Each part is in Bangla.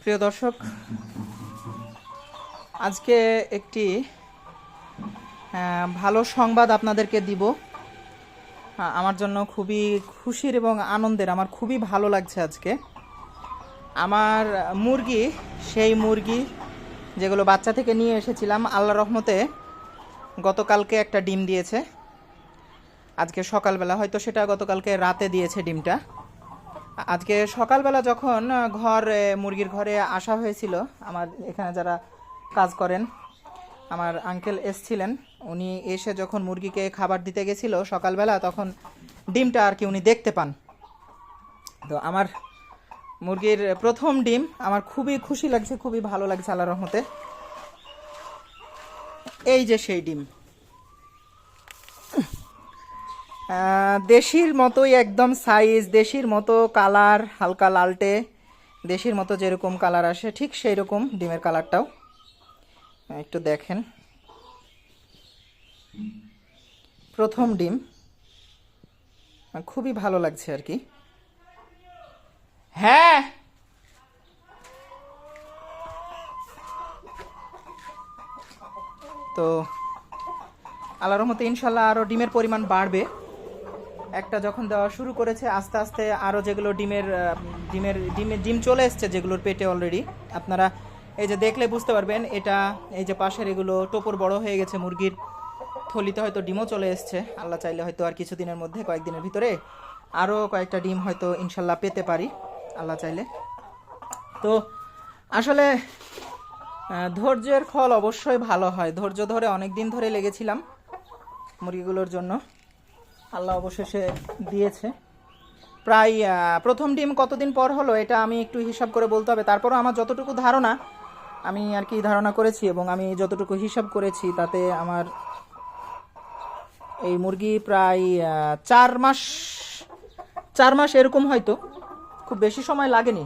প্রিয় দর্শক, আজকে একটি ভালো সংবাদ আপনাদেরকে দিব। আমার জন্য খুবই খুশির এবং আনন্দের, আমার খুবই ভালো লাগছে আজকে। আমার মুরগি, সেই মুরগি যেগুলো বাচ্চা থেকে নিয়ে এসেছিলাম আল্লাহ রহমতে গতকালকে একটা ডিম দিয়েছে। আজকে সকালবেলা, হয়তো সেটা গতকালকে রাতে দিয়েছে ডিমটা। আজকে সকালবেলা যখন ঘর মুরগির ঘরে আসা হয়েছিল, আমার এখানে যারা কাজ করেন, আমার আঙ্কেল এসছিলেন, উনি এসে যখন মুরগিকে খাবার দিতে গেছিল সকালবেলা, তখন ডিমটা আর কি উনি দেখতে পান। তো আমার মুরগির প্রথম ডিম, আমার খুবই খুশি লাগছে, খুবই ভালো লাগছে আল্লাহ রহমতে। এই যে সেই ডিম। দেশির মতোই একদম সাইজ দেশির মতো কালার হালকা লালটে, দেশির মতো যেরকম কালার আসে, ঠিক সেই রকম ডিমের কালারটাও একটু দেখেন। প্রথম ডিম। খুবই ভালো লাগছে আর কি। হ্যাঁ! তো আল্লাহ রহমতে ইনশাল্লাহ আরও ডিমের পরিমাণ বাড়বে। একটা যখন দেওয়া শুরু করেছে, আস্তে আস্তে আরও যেগুলো ডিমের ডিমের ডিমের, ডিম চলে এসছে যেগুলোর পেটে অলরেডি আপনারা এই যে দেখলে বুঝতে পারবেন, এটা এই যে পাশের এগুলো টোপর বড় হয়ে গেছে মুরগির, থলিতে হয়তো ডিমও চলে এসছে, আল্লাহ চাইলে হয়তো আর কিছুদিনের মধ্যে, কয়েকদিনের ভিতরে আরও কয়েকটা ডিম হয়তো ইনশাল্লাহ পেতে পারি, আল্লাহ চাইলে। তো আসলে ধৈর্যের ফল অবশ্যই ভালো হয়, ধৈর্য ধরে অনেক দিন ধরে লেগেছিলাম মুরগিগুলোর জন্য। আল্লাহ অবশেষে দিয়েছে। প্রায় প্রথম ডিম কতদিন পর হলো এটা আমি একটু হিসাব করে বলতে হবে। তারপরও আমার যতটুকু ধারণা, আমি আর কি ধারণা করেছি এবং আমি যতটুকু হিসাব করেছি তাতে আমার এই মুরগি প্রায় চার মাস চার মাস এরকম হয়তো, খুব বেশি সময় লাগেনি।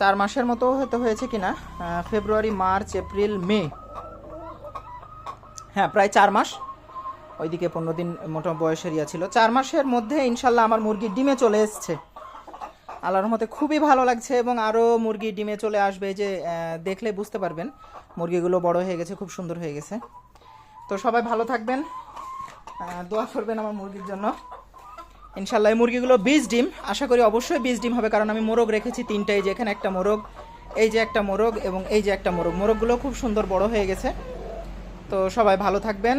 চার মাসের মতো হয়তো হয়েছে কিনা ফেব্রুয়ারি, মার্চ, এপ্রিল, মে। হ্যাঁ প্রায় চার মাস। ওইদিকে পনেরো দিন মোটা বয়সের ইয়া ছিল। চার মাসের মধ্যে ইনশাল্লাহ আমার মুরগি ডিমে চলে এসছে। আল্লাহর রহমতে খুবই ভালো লাগছে এবং আরও মুরগি ডিমে চলে আসবে যে দেখলে বুঝতে পারবেন। মুরগিগুলো বড় হয়ে গেছে, খুব সুন্দর হয়ে গেছে। তো সবাই ভালো থাকবেন। দোয়া করবেন আমার মুরগির জন্য। ইনশাল্লাহ এই মুরগিগুলো বীজ ডিম। আশা করি অবশ্যই বীজ ডিম হবে, কারণ আমি মোরগ রেখেছি তিনটাই যে এখানে একটা মোরগ, এই যে একটা মোরগ এবং এই যে একটা মোরগ। মোরগগুলো খুব সুন্দর বড় হয়ে গেছে। তো সবাই ভালো থাকবেন।